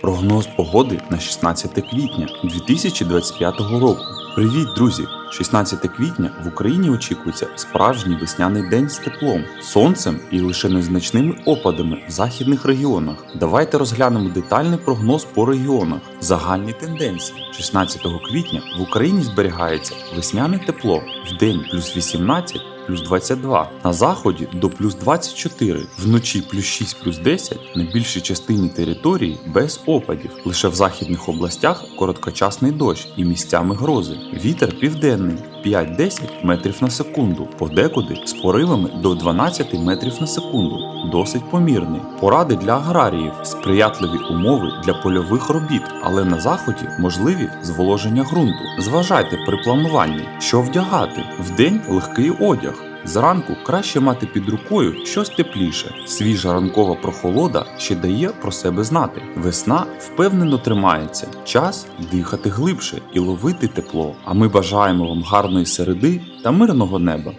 Прогноз погоди на 16 квітня 2025 року. Привіт, друзі! 16 квітня в Україні очікується справжній весняний день з теплом, сонцем і лише незначними опадами в західних регіонах. Давайте розглянемо детальний прогноз по регіонах. Загальні тенденції. 16 квітня в Україні зберігається весняне тепло в день плюс 18 плюс 22, на заході до плюс 24, вночі плюс 6 плюс 10, на більшій частині території без опадів. Лише в західних областях короткочасний дощ і місцями грози. Вітер південний 5-10 метрів на секунду, подекуди з поривами до 12 метрів на секунду. Досить помірний. Поради для аграріїв, сприятливі умови для польових робіт, але на заході можливі зволоження ґрунту. Зважайте при плануванні, що вдягати. Вдень легкий одяг. Зранку краще мати під рукою щось тепліше. Свіжа ранкова прохолода ще дає про себе знати. Весна впевнено тримається. Час дихати глибше і ловити тепло. А ми бажаємо вам гарної середи та мирного неба.